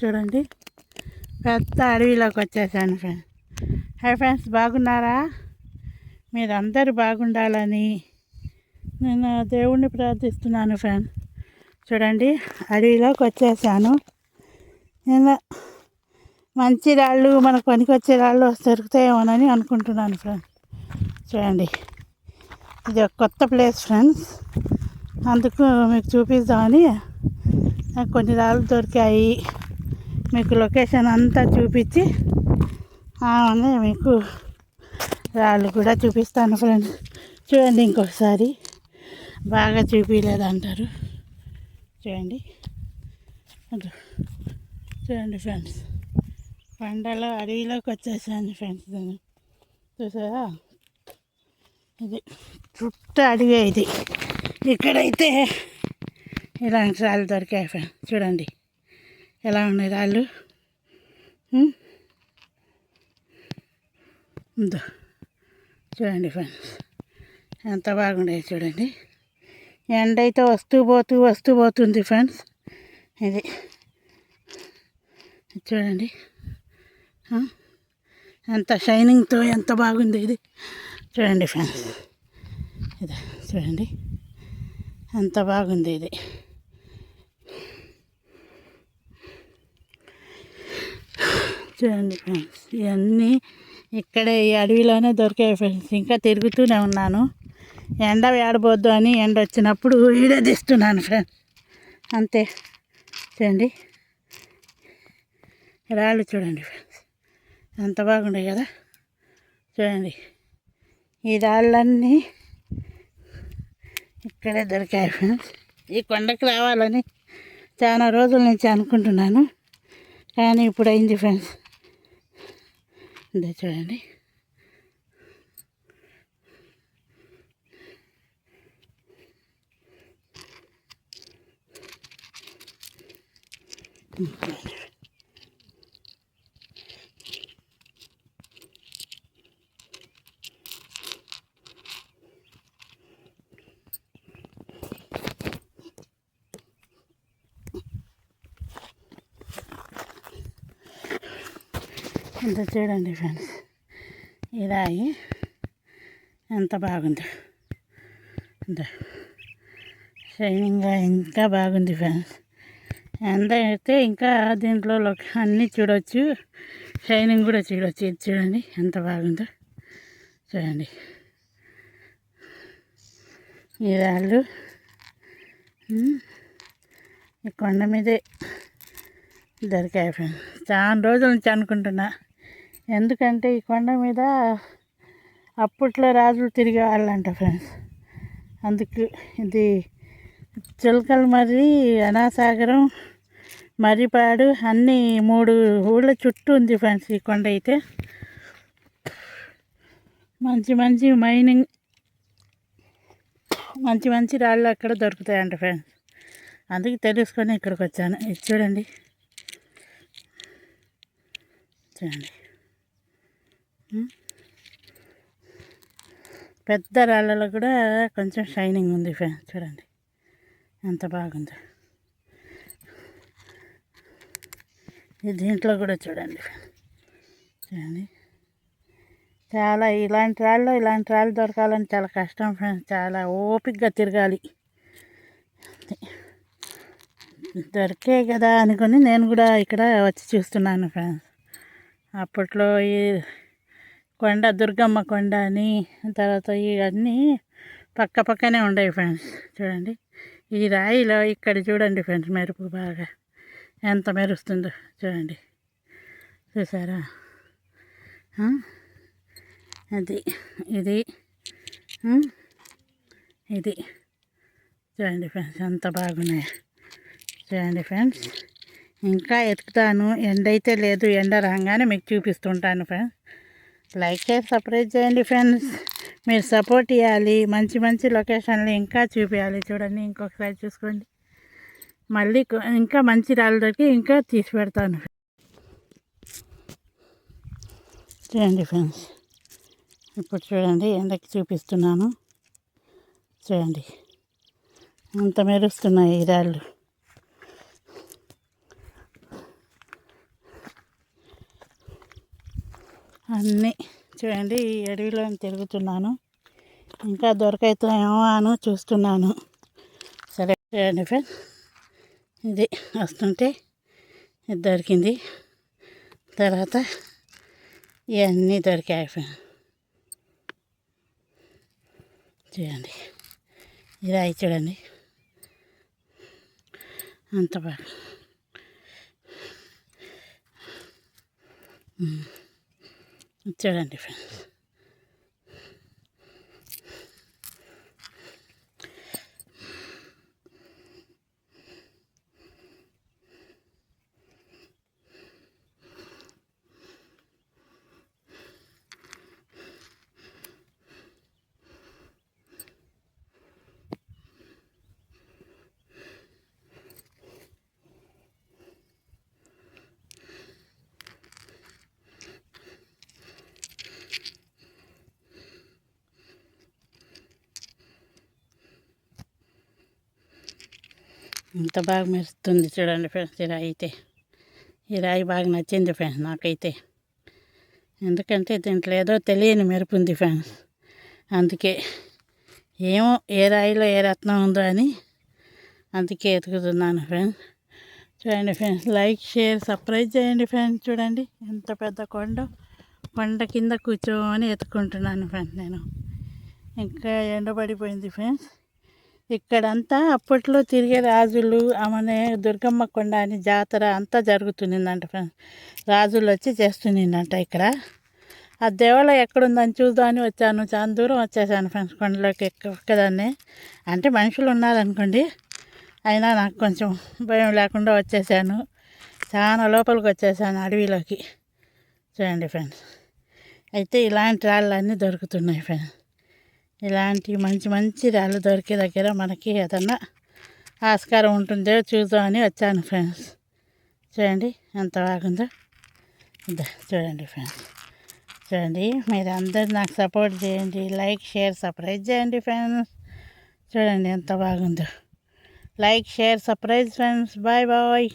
చూడండి. పెద్ద అడవిలోకి వచ్చేసాను ఫ్రెండ్స్ హై ఫ్రెండ్స్ బాగున్నారా? మీరందరూ బాగుండాలని నేను దేవుణ్ణి ప్రార్థిస్తున్నాను ఫ్రెండ్స్ చూడండి అడవిలోకి వచ్చేసాను. నేను మంచి రాళ్ళు మనకు పనికొచ్చే రాళ్ళు దొరుకుతాయేమోనని అనుకుంటున్నాను ఫ్రెండ్స్ చూడండి ఇది ఒక కొత్త ప్లేస్ ఫ్రెండ్స్ అందుకు మీకు చూపిద్దామని నాకు కొన్ని రాళ్ళు దొరికాయి. మీకు లొకేషన్ అంతా చూపించి ఆమె మీకు రాళ్ళు కూడా చూపిస్తాను ఫ్రెండ్స్. చూడండి ఇంకొకసారి బాగా చూపించలేదంటారు చూడండి. చూడండి ఫ్రెండ్స్. కొండలో అడవిలోకి వచ్చేసాను ఫ్రెండ్స్ నేను. చూసారా? ఇది చుట్టూ అడవి ఇది. ఇక్కడైతే ఇలాంటి రాళ్ళు దొరికాయి ఫ్రెండ్స్. చూడండి. ఎలా ఉన్నాయి రాళ్ళు? ఉందో? చూడండి ఫ్రెండ్స్ ఎంత బాగుండేది చూడండి. ఎండ అయితే వస్తూ పోతూ వస్తూ పోతుంది ఫ్రెండ్స్. ఇది చూడండి. ఎంత షైనింగ్తో ఎంత బాగుంది ఇది. చూడండి ఫ్రెండ్స్. ఇది చూడండి. ఎంత బాగుంది ఇది. చూడండి ఫ్రెండ్స్ ఇవన్నీ ఇక్కడే ఈ అడవిలోనే దొరికాయి ఫ్రెండ్స్. ఇంకా తిరుగుతూనే ఉన్నాను. ఎండ వేడబోద్దు అని ఎండ వచ్చినప్పుడు ఈడే తీస్తున్నాను ఫ్రెండ్స్. అంతే. చూడండి. రాళ్ళు చూడండి ఫ్రెండ్స్. ఎంత బాగుండే కదా. చూడండి. ఈ రాళ్ళన్నీ ఇక్కడే దొరికాయి ఫ్రెండ్స్. ఈ కొండకు రావాలని చాలా రోజుల నుంచి అనుకుంటున్నాను. కానీ ఇప్పుడు అయింది ఫ్రెండ్స్. ఇదే చూడండి. ఇంత చూడండి ఫ్రెండ్స్. ఇదాయి ఎంత బాగుంది. షైనింగ్గా ఇంకా బాగుంది ఫ్రెండ్స్. ఎంత అయితే ఇంకా దీంట్లో అన్నీ చూడవచ్చు షైనింగ్ కూడా చూడవచ్చు ఇది చూడండి ఎంత బాగుందో. చూడండి. ఈ రాళ్ళు. ఈ కొండ మీదే దొరికాయి ఫ్రెండ్స్. చాలా రోజుల నుంచి అనుకుంటున్నా. ఎందుకంటే ఈ కొండ మీద అప్పట్లో రాజులు తిరిగే వాళ్ళంట ఫ్రెండ్స్ అందుకు ఇది చిలకలు మర్రి అనాసాగరం మర్రిపాడు అన్ని మూడు ఊళ్ళ చుట్టూ ఉంది ఫ్రెండ్స్ ఈ కొండ అయితే. మంచి మంచి మైనింగ్ మంచి మంచి రాళ్ళు అక్కడ దొరుకుతాయంట ఫ్రెండ్స్ అందుకే తెలుసుకొని ఇక్కడికి వచ్చాను. ఇది చూడండి. చూడండి. పెద్ద రాళ్ళలో కూడా కొంచెం షైనింగ్ ఉంది ఫ్రెండ్స్ చూడండి. ఎంత బాగుందో. ఈ దీంట్లో కూడా చూడండి చూడండి. చాలా ఇలాంటి రాళ్ళు ఇలాంటి రాళ్ళు దొరకాలని చాలా కష్టం ఫ్రెండ్స్ చాలా ఓపిక్గా తిరగాలి. దొరికే కదా అనుకుని నేను కూడా ఇక్కడ వచ్చి చూస్తున్నాను ఫ్రెండ్స్ అప్పట్లో ఈ కొండ దుర్గమ్మ కొండ అని తర్వాత ఇవన్నీ పక్క పక్కనే ఉండేవి ఫ్రెండ్స్ చూడండి. ఈ రాయిలో ఇక్కడ చూడండి ఫ్రెండ్స్ మెరుపు బాగా. ఎంత మెరుస్తుందో చూడండి. చూసారా? అది ఇది ఇది. చూడండి ఫ్రెండ్స్ ఎంత బాగున్నాయి. చూడండి ఫ్రెండ్స్ ఇంకా ఎతుకుతాను ఎండ అయితే లేదు. ఎండ రాగానే మీకు చూపిస్తుంటాను ఫ్రెండ్స్ లైక్ చేసి సపరేట్ చేయండి ఫ్రెండ్స్ మీరు సపోర్ట్ ఇవ్వాలి మంచి మంచి లొకేషన్లు ఇంకా చూపించాలి చూడండి ఇంకొకసారి చూసుకోండి. మళ్ళీ ఇంకా మంచి రాళ్ళు దొరికి ఇంకా తీసి పెడతాను చూడండి ఫ్రెండ్స్ ఇప్పుడు చూడండి ఎండకి చూపిస్తున్నాను. చూడండి. అంత మెరుస్తున్నాయి ఈ రాళ్ళు. అన్నీ చూడండి ఈ అడవిలో తిరుగుతున్నాను. ఇంకా దొరకైతేమో అని చూస్తున్నాను. సరే చూడండి ఫ్రెండ్ ఇది వస్తుంటే ఇది దొరికింది. తర్వాత ఇవన్నీ దొరికాయి ఫ్రెండ్ చూడండి. ఇది అయి చూడండి. అంత బాగా. చూడండి ఫ్రెండ్స్ ఇంత బాగా మెరుస్తుంది చూడండి ఫ్రెండ్స్ ఈ రాయి అయితే. ఈ రాయి బాగా నచ్చింది ఫ్రెండ్స్ నాకైతే. ఎందుకంటే దీంట్లో ఏదో తెలియని మెరుపు ఉంది ఫ్రెండ్స్. అందుకే ఏమో ఏ రాయిలో ఏ రత్నం ఉందో అని అందుకే ఎతుకుతున్నాను ఫ్రెండ్స్. చూడండి ఫ్రెండ్స్ లైక్ షేర్ సర్ప్రైజ్ చేయండి ఫ్రెండ్స్. చూడండి ఎంత పెద్ద కొండ కొండ కింద కూర్చోమని ఎత్తుకుంటున్నాను ఫ్రెండ్స్ నేను. ఇంకా ఎండబడిపోయింది ఫ్రెండ్స్. ఇక్కడంతా అప్పట్లో తిరిగే రాజులు ఆమెనే దుర్గమ్మ కొండ అని జాతర అంతా జరుగుతుందంట ఫ్రెండ్స్. రాజులు వచ్చి చేస్తుందంట ఇక్కడ. ఆ దేవాలయం ఎక్కడుందని చూద్దామని వచ్చాను. చాలా దూరం వచ్చేసాను ఫ్రెండ్స్ కొండలోకి ఎక్క అంటే మనుషులు ఉన్నారనుకోండి అయినా నాకు కొంచెం భయం లేకుండా వచ్చేసాను. చాలా లోపలికి వచ్చేసాను అడవిలోకి. చూడండి ఫ్రెండ్స్. అయితే ఇలాంటి రాళ్ళన్నీ దొరుకుతున్నాయి ఫ్రెండ్స్. ఇలాంటి మంచి మంచి రాళ్ళు దొరికే దగ్గర మనకి ఏదన్నా ఆస్కారం ఉంటుందో చూద్దామని వచ్చాను ఫ్రెండ్స్. చూడండి ఎంత బాగుందో. చూడండి ఫ్రెండ్స్. చూడండి మీరు అందరు నాకు సపోర్ట్ చేయండి. లైక్ షేర్ సర్ప్రైజ్ చేయండి ఫ్రెండ్స్. చూడండి ఎంత బాగుందో. Like share surprise friends. Bye bye.